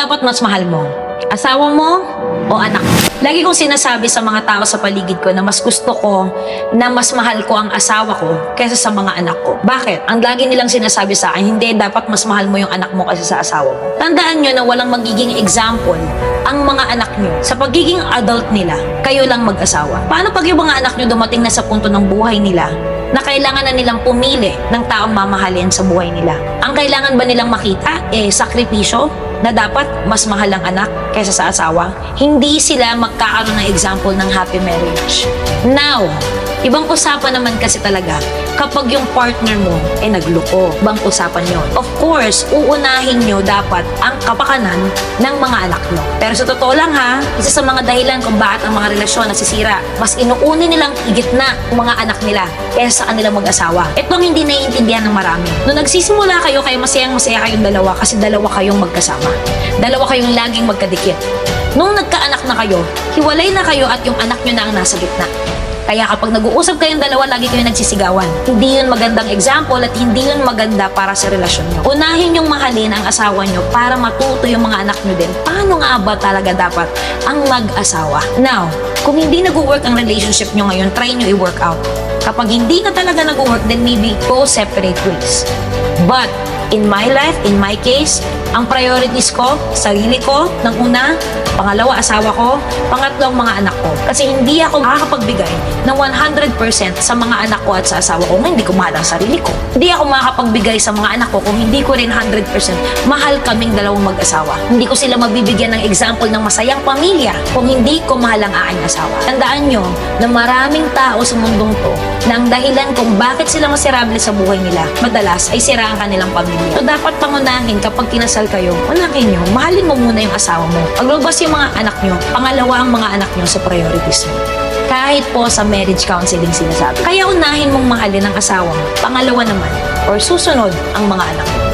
dapat mas mahal mo? Asawa mo o anak mo? Lagi kong sinasabi sa mga tao sa paligid ko na mas gusto ko na mas mahal ko ang asawa ko kaysa sa mga anak ko. Bakit? Ang lagi nilang sinasabi sa akin, hindi dapat mas mahal mo yung anak mo kaysa sa asawa mo. Tandaan nyo na walang magiging example ang mga anak nyo sa pagiging adult nila, kayo lang mag-asawa. Paano pag yung mga anak nyo dumating na sa punto ng buhay nila na kailangan na nilang pumili ng taong mamahalin sa buhay nila? Ang kailangan ba nilang makita? Eh, sakripisyo? Na dapat mas mahal ang anak kaysa sa asawa, hindi sila magkakaroon ng example ng happy marriage. Now, ibang usapan naman kasi talaga kapag yung partner mo ay nagloko. Ibang usapan yon. Of course, uunahin nyo dapat ang kapakanan ng mga anak nyo. Pero sa totoo lang ha, isa sa mga dahilan kung bakit ang mga relasyon nasisira, mas inuuni nilang igitna ang mga anak nila kaysa sa kanilang mag-asawa. Ito ang hindi naiintindihan ng marami. Nung nagsisimula kayo, kayo masayang masaya kayong dalawa kasi dalawa kayong magkasama. Dalawa kayong laging magkadikit. Nung nagkaanak na kayo, hiwalay na kayo at yung anak nyo na ang nasa gitna. Kaya kapag nag-uusap kayong dalawa, lagi kayo nagsisigawan. Hindi yun magandang example at hindi yun maganda para sa relasyon nyo. Unahin yung mahalin ang asawa nyo para matuto yung mga anak nyo din. Paano nga ba talaga dapat ang mag-asawa? Now, kung hindi nag-work ang relationship nyo ngayon, try nyo i-work out. Kapag hindi na talaga nag-work, then maybe go separate ways. But, in my life, in my case, ang priorities ko, sarili ko, ng una, pangalawa, asawa ko, pangatlo, ang mga anak ko. Kasi hindi ako makakapagbigay ng 100% sa mga anak ko at sa asawa ko kung hindi ko mahal ang sarili ko. Hindi ako makakapagbigay sa mga anak ko kung hindi ko rin 100% mahal kaming dalawang mag-asawa. Hindi ko sila mabibigyan ng example ng masayang pamilya kung hindi ko mahal ang aking asawa. Tandaan nyo na maraming tao sa mundong to na ang dahilan kung bakit sila maserable sa buhay nila, madalas ay sira ang kanilang pamilya. So dapat pangunahin kapag kinasal kayo, unahin nyo, mahalin mo muna yung asawa mo. Paglabas yung mga anak nyo, pangalawa ang mga anak nyo sa priorities mo. Kahit po sa marriage counseling sinasabi. Kaya unahin mong mahalin ang asawa mo, pangalawa naman, or susunod ang mga anak mo.